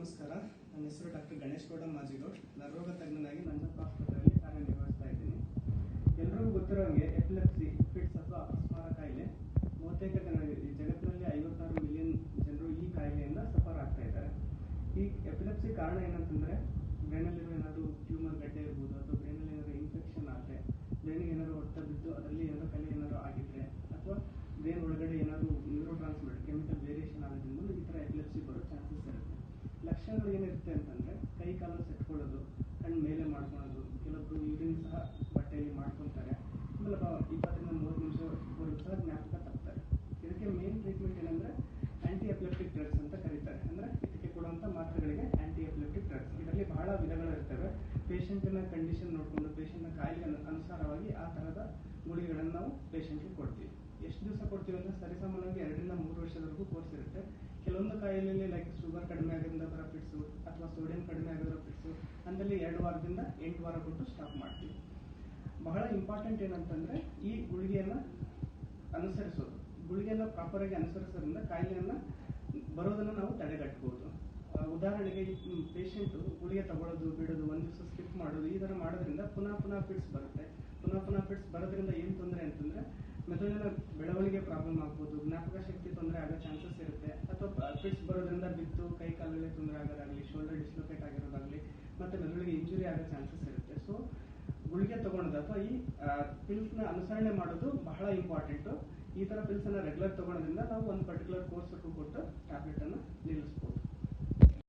ನಮಸ್ಕಾರ. ನನ್ನ ಹೆಸರು ಡಾಕ್ಟರ್ ಗಣೇಶ್ ಗೌಡ ಮಾಜಿಗೌಡ್ ನರೋಗ ತಜ್ಞನಾಗಿ ನಂಜಪ್ಪ ಆಸ್ಪತ್ರೆಯಲ್ಲಿ ಕಾರ್ಯನಿರ್ವಹಿಸ್ತಾ ಇದ್ದೀನಿ. ಎಲ್ಲರಿಗೂ ಗೊತ್ತಿರೋ ಹಾಗೆ ಎಪಿಲೆಪ್ಸಿ ಫಿಟ್ಸ್ ಅಥವಾ ಅಪಸ್ಮಾರ ಕಾಯಿಲೆ ಬಹುತೇಕ ಜಗತ್ತಿನಲ್ಲಿ ಐವತ್ತಾರು ಮಿಲಿಯನ್ ಜನರು ಈ ಕಾಯಿಲೆಯಿಂದ ಸಫರ್ ಆಗ್ತಾ ಇದ್ದಾರೆ. ಈ ಎಪಿಲೆಪ್ಸಿ ಕಾರಣ ಏನಂತಂದ್ರೆ, ಬ್ರೈನಲ್ಲಿರೋ ಏನಾದರೂ ಟ್ಯೂಮರ್ ಗಡ್ಡೆ ಇರ್ಬೋದು ಅಥವಾ ಬ್ರೈನಲ್ಲಿ ಏನಾದರೂ ಇನ್ಫೆಕ್ಷನ್ ಆದರೆ ಬ್ರೈನಿಗೆ ಏನಾದರೂ ಹೊಡೆತ ಬಿದ್ದು ಅದರಲ್ಲಿ ಏನಾದರೂ ಕಲೆ ಏನಾದರೂ ಆಗಿದ್ರೆ ಅಥವಾ ಬ್ರೈನ್ ಒಳಗಡೆ ಏನಾದರೂ ನ್ಯೂರೋ ಟ್ರಾನ್ಸ್ಮಿಟರ್ ಕೆಮಿಕಲ್ ವೇರಿಯೇಷನ್ ಆಗೋದ್ರಿಂದ ಈ ಥರ ಎಪಿಲೆಪ್ಸಿ ಬರೋ ಚಾನ್ಸಸ್ ಇರುತ್ತೆ ಲಕ್ಷಣಗಳು ಏನಿರುತ್ತೆ ಅಂತಂದ್ರೆ ಕೈ ಕಾಲು ಸೆಟ್ಕೊಳ್ಳೋದು ಕಣ್ಣು ಮೇಲೆ ಮಾಡ್ಕೊಳ್ಳೋದು ಕೆಲವೊಬ್ಬರು ಯೂರಿನ್ ಸಹ ಬಟ್ಟೆಯಲ್ಲಿ ಮಾಡ್ಕೊಳ್ತಾರೆ. ಆಮೇಲೆ ಇಪ್ಪತ್ತರಿಂದ ಮೂವತ್ತು ನಿಮಿಷವರೆಗೂ ಸಹ ಜ್ಞಾಪಕ ತಪ್ತಾರೆ. ಇದಕ್ಕೆ ಮೇನ್ ಟ್ರೀಟ್ಮೆಂಟ್ ಏನಂದ್ರೆ ಆಂಟಿ ಎಪ್ಲೆಪ್ಟಿಕ್ ಡ್ರಗ್ಸ್ ಅಂತ ಕರೀತಾರೆ. ಅಂದ್ರೆ ಇದಕ್ಕೆ ಕೊಡುವಂಥ ಮಾತ್ರೆಗಳಿಗೆ ಆಂಟಿ ಎಪ್ಲೆಪ್ಟಿಕ್ ಡ್ರಗ್ಸ್ ಇದರಲ್ಲಿ ಬಹಳ ವಿಧಗಳು ಇರ್ತವೆ ಪೇಷಂಟಿನ ಕಂಡೀಷನ್ ನೋಡಿಕೊಂಡು ಪೇಷಂಟ್ನ ಕಾಯಿಲೆ ಅನು- ಅನುಸಾರವಾಗಿ ಆ ಥರದ ಗುಳಿಗಳನ್ನು ನಾವು ಪೇಷಂಟ್ಗೆ ಕೊಡ್ತೀವಿ. ಎಷ್ಟು ದಿವಸ ಕೊಡ್ತೀವಿ ಅಂದ್ರೆ ಸರಿಸಾಮಾನ್ಯವಾಗಿ ಎರಡರಿಂದ ಮೂರು ವರ್ಷದವರೆಗೂ ಕೋರ್ಸ್ ಇರುತ್ತೆ. ಕೆಲವೊಂದು ಕಾಯಿಲೆಯಲ್ಲಿ ಲೈಕ್ ಶುಗರ್ ಕಡಿಮೆ ಆಗೋದ್ರಿಂದ ಬರೋ ಫಿಟ್ಸು ಅಥವಾ ಸೋಡಿಯಂ ಕಡಿಮೆ ಆಗಿರೋ ಫಿಟ್ಸು ಅಂದಲ್ಲಿ ಎರಡು ವಾರದಿಂದ ಎಂಟು ವಾರ ಕೊಟ್ಟು ಸ್ಟಾಪ್ ಮಾಡ್ತೀವಿ. ಬಹಳ ಇಂಪಾರ್ಟೆಂಟ್ ಏನಂತಂದ್ರೆ ಈ ಗುಳಿಗೆಯನ್ನ ಅನುಸರಿಸೋದು. ಗುಳಿಗೆಯನ್ನ ಪ್ರಾಪರ್ ಆಗಿ ಅನುಸರಿಸೋದ್ರಿಂದ ಕಾಯಿಲೆಯನ್ನು ಬರೋದನ್ನ ನಾವು ತಡೆಗಟ್ಟಬಹುದು ಉದಾಹರಣೆಗೆ ಪೇಷಂಟ್ ಗುಳಿಗೆ ತಗೊಳ್ಳೋದು, ಬಿಡೋದು, ಒಂದು ದಿವಸ ಸ್ಕಿಪ್ ಮಾಡೋದು, ಈ ತರ ಮಾಡೋದ್ರಿಂದ ಪುನಃ ಪುನಃ ಫಿಟ್ಸ್ ಬರುತ್ತೆ. ಪುನಃ ಪುನಃ ಫಿಟ್ಸ್ ಬರೋದ್ರಿಂದ ಏನು ತೊಂದರೆ ಅಂತಂದ್ರೆ, ಮೆದುಳಿನ ಬೆಳವಣಿಗೆ ಪ್ರಾಬ್ಲಮ್ ಆಗ್ಬೋದು, ಜ್ಞಾಪಕ ಶಕ್ತಿ ತೊಂದರೆ ಆಗೋ ಚಾನ್ಸಸ್ ಬರೋದ್ರಿಂದ ಬಿದ್ದು ಕೈ ಕಾಲಲ್ಲಿ ತೊಂದರೆ ಆಗೋದಾಗಲಿ ಶೋಲ್ಡರ್ ಡಿಸ್ಲೊಕೇಟ್ ಆಗಿರೋದಾಗಲಿ, ಮತ್ತೆ ಮೆದುಳಿಗೆ ಇಂಜುರಿ ಆಗೋ ಚಾನ್ಸಸ್ ಇರುತ್ತೆ. ಸೊ ಗುಳಿಗೆ ತಗೊಳೋದು ಅಥವಾ ಈ ಪಿಲ್ಸ್ನ ಅನುಸರಣೆ ಮಾಡೋದು ಬಹಳ ಇಂಪಾರ್ಟೆಂಟು ಈ ತರ ಪಿಲ್ಸ್ ಅನ್ನ ರೆಗ್ಯುಲರ್ ತಗೊಳೋದ್ರಿಂದ ನಾವು ಒಂದು ಪರ್ಟಿಕ್ಯುಲರ್ ಕೋರ್ಸ್ ಕೊಟ್ಟು ಟ್ಯಾಬ್ಲೆಟ್ ಅನ್ನು ನಿಲ್ಲಿಸಬಹುದು